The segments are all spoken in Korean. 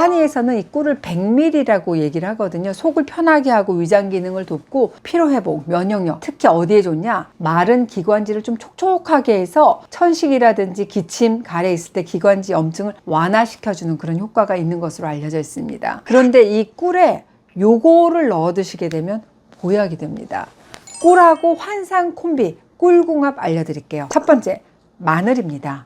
한의에서는 이 꿀을 100ml라고 얘기를 하거든요. 속을 편하게 하고 위장 기능을 돕고 피로 회복, 면역력, 특히 어디에 좋냐? 마른 기관지를 좀 촉촉하게 해서 천식이라든지 기침, 가래 있을 때 기관지 염증을 완화시켜 주는 그런 효과가 있는 것으로 알려져 있습니다. 그런데 이 꿀에 요거를 넣어 드시게 되면 보약이 됩니다. 꿀하고 환상 콤비, 꿀궁합 알려드릴게요. 첫 번째, 마늘입니다.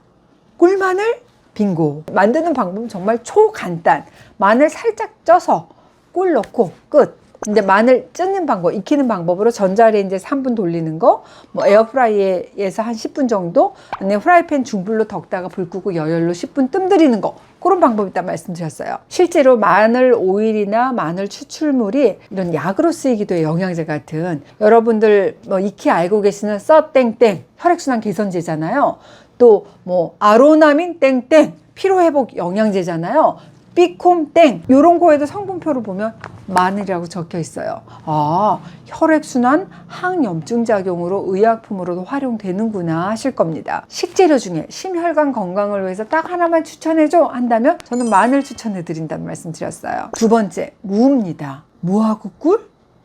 꿀마늘 빙고. 만드는 방법은 정말 초간단. 마늘 살짝 쪄서 꿀 넣고 끝. 근데 마늘 찢는 방법, 익히는 방법으로 전자레인지에 3분 돌리는 거, 뭐 에어프라이에서 한 10분 정도, 아니면 프라이팬 중불로 덮다가 불 끄고 여열로 10분 뜸 들이는 거. 그런 방법이 있다 말씀드렸어요. 실제로 마늘 오일이나 마늘 추출물이 이런 약으로 쓰이기도 해요. 영양제 같은. 여러분들 뭐 익히 알고 계시는 써땡땡 혈액순환 개선제잖아요. 또 뭐 아로나민 땡땡 피로회복 영양제잖아요. 삐콤 땡 요런 거에도 성분표를 보면 마늘이라고 적혀 있어요. 아 혈액순환 항염증 작용으로 의약품으로도 활용되는구나 하실 겁니다. 식재료 중에 심혈관 건강을 위해서 딱 하나만 추천해줘 한다면 저는 마늘 추천해드린다는 말씀 드렸어요. 두 번째 무입니다. 무하고 꿀?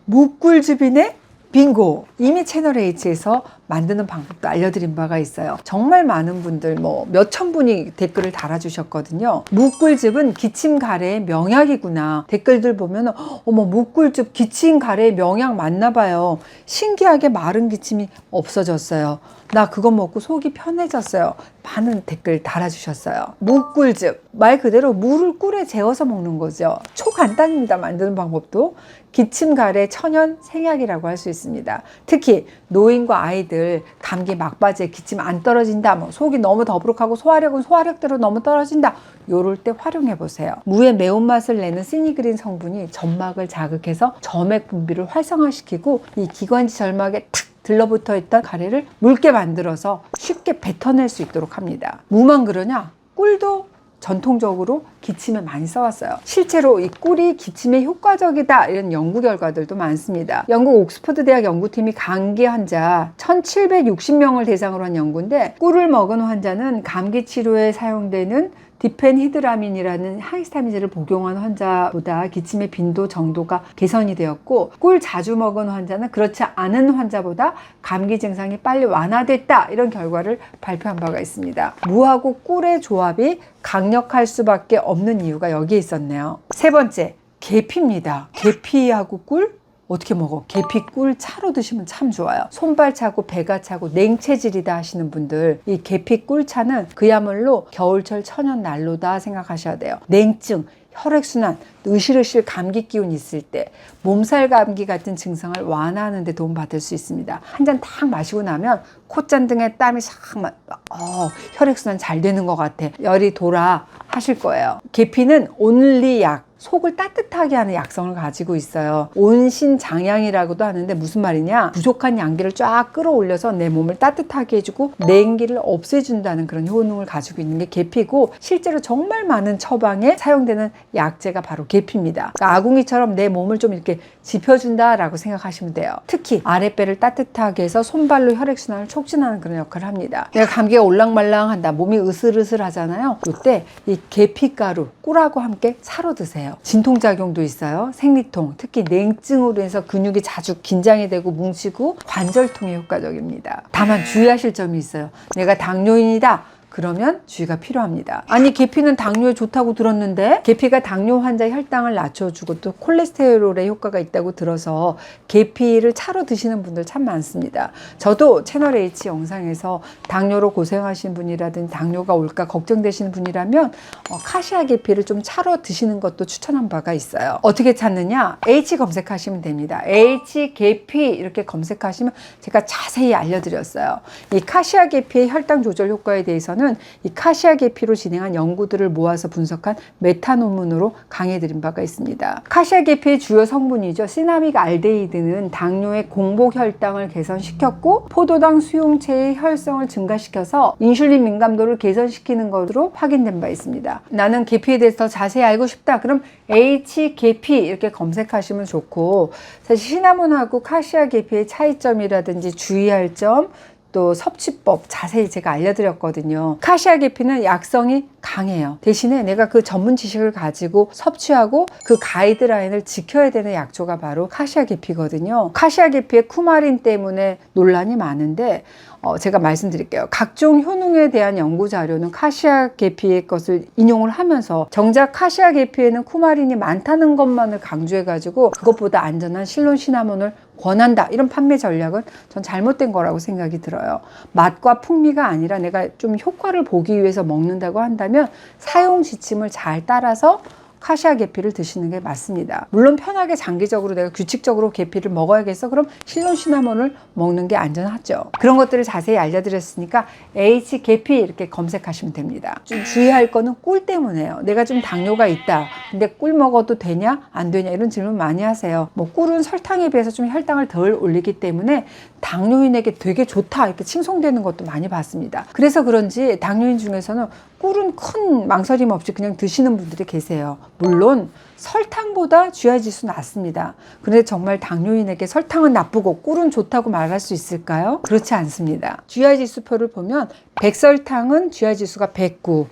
무꿀즙이네? 빙고! 이미 채널 H에서 만드는 방법도 알려드린 바가 있어요. 정말 많은 분들, 뭐, 몇천 분이 댓글을 달아주셨거든요. 무꿀즙은 기침 가래의 명약이구나. 댓글들 보면, 어머, 무꿀즙 기침 가래의 명약 맞나 봐요. 신기하게 마른 기침이 없어졌어요. 나 그거 먹고 속이 편해졌어요. 많은 댓글 달아주셨어요. 무꿀즙. 말 그대로 물을 꿀에 재워서 먹는 거죠. 초간단입니다. 만드는 방법도. 기침 가래 천연 생약이라고 할 수 있습니다. 특히 노인과 아이들 감기 막바지에 기침 안 떨어진다. 뭐 속이 너무 더부룩하고 소화력은 소화력대로 너무 떨어진다. 요럴 때 활용해 보세요. 무의 매운맛을 내는 시니그린 성분이 점막을 자극해서 점액 분비를 활성화시키고 이 기관지 점막에 탁 들러붙어 있던 가래를 묽게 만들어서 쉽게 뱉어낼 수 있도록 합니다. 무만 그러냐? 꿀도 전통적으로 기침에 많이 써왔어요. 실제로 이 꿀이 기침에 효과적이다 이런 연구 결과들도 많습니다. 영국 옥스퍼드 대학 연구팀이 감기 환자 1,760명을 대상으로 한 연구인데 꿀을 먹은 환자는 감기 치료에 사용되는 디펜히드라민이라는 항히스타민제를 복용한 환자보다 기침의 빈도 정도가 개선이 되었고 꿀 자주 먹은 환자는 그렇지 않은 환자보다 감기 증상이 빨리 완화됐다 이런 결과를 발표한 바가 있습니다. 무하고 꿀의 조합이 강력할 수밖에 없는 이유가 여기에 있었네요. 세 번째 계피입니다. 계피하고 꿀 어떻게 먹어? 계피 꿀 차로 드시면 참 좋아요. 손발 차고 배가 차고 냉체질이다 하시는 분들 이 계피 꿀 차는 그야말로 겨울철 천연 난로다 생각하셔야 돼요. 냉증, 혈액순환, 으실으실 감기 기운 있을 때 몸살 감기 같은 증상을 완화하는 데 도움 받을 수 있습니다. 한 잔 딱 마시고 나면 콧잔 등에 땀이 싹 막, 어, 혈액순환 잘 되는 것 같아. 열이 돌아 하실 거예요. 계피는 온리 약, 속을 따뜻하게 하는 약성을 가지고 있어요. 온신장양이라고도 하는데 무슨 말이냐? 부족한 양기를 쫙 끌어올려서 내 몸을 따뜻하게 해주고 냉기를 없애준다는 그런 효능을 가지고 있는 게 계피고 실제로 정말 많은 처방에 사용되는 약재가 바로 계피입니다. 그러니까 아궁이처럼 내 몸을 좀 이렇게 지펴준다라고 생각하시면 돼요. 특히 아랫배를 따뜻하게 해서 손발로 혈액순환을 촉진하는 그런 역할을 합니다. 내가 감기가 올랑말랑한다, 몸이 으슬으슬하잖아요. 이때 이 계피가루, 꿀하고 함께 사로 드세요. 진통작용도 있어요. 생리통, 특히 냉증으로 해서 근육이 자주 긴장이 되고 뭉치고 관절통에 효과적입니다. 다만 주의하실 점이 있어요. 내가 당뇨인이다. 그러면 주의가 필요합니다. 아니 계피는 당뇨에 좋다고 들었는데 계피가 당뇨 환자 혈당을 낮춰주고 또 콜레스테롤에 효과가 있다고 들어서 계피를 차로 드시는 분들 참 많습니다. 저도 채널 H 영상에서 당뇨로 고생하신 분이라든지 당뇨가 올까 걱정되시는 분이라면 어, 카시아 계피를 좀 차로 드시는 것도 추천한 바가 있어요. 어떻게 찾느냐? H 검색하시면 됩니다. H 계피 이렇게 검색하시면 제가 자세히 알려드렸어요. 이 카시아 계피의 혈당 조절 효과에 대해서는 이 카시아 계피로 진행한 연구들을 모아서 분석한 메타 논문으로 강해드린 바가 있습니다. 카시아 계피의 주요 성분이죠. 시나믹 알데히드는 당뇨의 공복 혈당을 개선시켰고 포도당 수용체의 혈성을 증가시켜서 인슐린 민감도를 개선시키는 것으로 확인된 바 있습니다. 나는 계피에 대해서 더 자세히 알고 싶다. 그럼 H 계피 이렇게 검색하시면 좋고 사실 시나몬하고 카시아 계피의 차이점이라든지 주의할 점 또 섭취법 자세히 제가 알려드렸거든요. 카시아 계피는 약성이 강해요. 대신에 내가 그 전문 지식을 가지고 섭취하고 그 가이드라인을 지켜야 되는 약초가 바로 카시아 계피거든요. 카시아 계피의 쿠마린 때문에 논란이 많은데 어, 제가 말씀드릴게요. 각종 효능에 대한 연구 자료는 카시아 계피의 것을 인용을 하면서 정작 카시아 계피에는 쿠마린이 많다는 것만을 강조해가지고 그것보다 안전한 실론 시나몬을 권한다 이런 판매 전략은 전 잘못된 거라고 생각이 들어요. 맛과 풍미가 아니라 내가 좀 효과를 보기 위해서 먹는다고 한다면 사용 지침을 잘 따라서 카시아 계피를 드시는 게 맞습니다. 물론 편하게 장기적으로 내가 규칙적으로 계피를 먹어야겠어. 그럼 실론 시나몬을 먹는 게 안전하죠. 그런 것들을 자세히 알려드렸으니까 H 계피 이렇게 검색하시면 됩니다. 좀 주의할 거는 꿀 때문에요. 내가 좀 당뇨가 있다. 근데 꿀 먹어도 되냐? 안 되냐? 이런 질문 많이 하세요. 뭐 꿀은 설탕에 비해서 좀 혈당을 덜 올리기 때문에 당뇨인에게 되게 좋다. 이렇게 칭송되는 것도 많이 봤습니다. 그래서 그런지 당뇨인 중에서는 꿀은 큰 망설임 없이 그냥 드시는 분들이 계세요. 물론 설탕보다 GI 지수 낮습니다. 그런데 정말 당뇨인에게 설탕은 나쁘고 꿀은 좋다고 말할 수 있을까요? 그렇지 않습니다. GI 지수표를 보면 백설탕은 GI 지수가 109,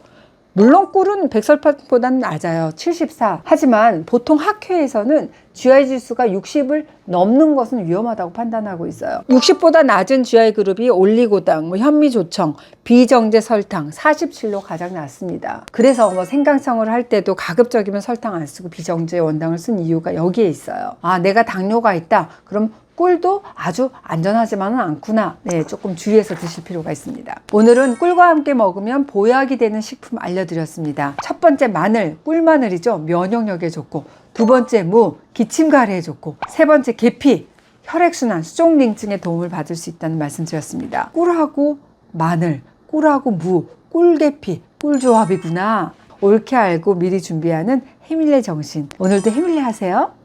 물론 꿀은 백설탕보다는 낮아요. 74. 하지만 보통 학회에서는 GI 지수가 60을 넘는 것은 위험하다고 판단하고 있어요. 60보다 낮은 GI 그룹이 올리고당, 뭐 현미조청, 비정제 설탕 47로 가장 낮습니다. 그래서 뭐 생강청을 할 때도 가급적이면 설탕 안 쓰고 비정제 원당을 쓴 이유가 여기에 있어요. 아, 내가 당뇨가 있다. 그럼 꿀도 아주 안전하지만은 않구나. 네, 조금 주의해서 드실 필요가 있습니다. 오늘은 꿀과 함께 먹으면 보약이 되는 식품 알려드렸습니다. 첫 번째 마늘, 꿀마늘이죠. 면역력에 좋고. 두 번째 무, 기침 가래에 좋고. 세 번째 계피, 혈액순환, 수족냉증에 도움을 받을 수 있다는 말씀 드렸습니다. 꿀하고 마늘, 꿀하고 무, 꿀계피, 꿀조합이구나. 옳게 알고 미리 준비하는 해밀레 정신. 오늘도 해밀레 하세요.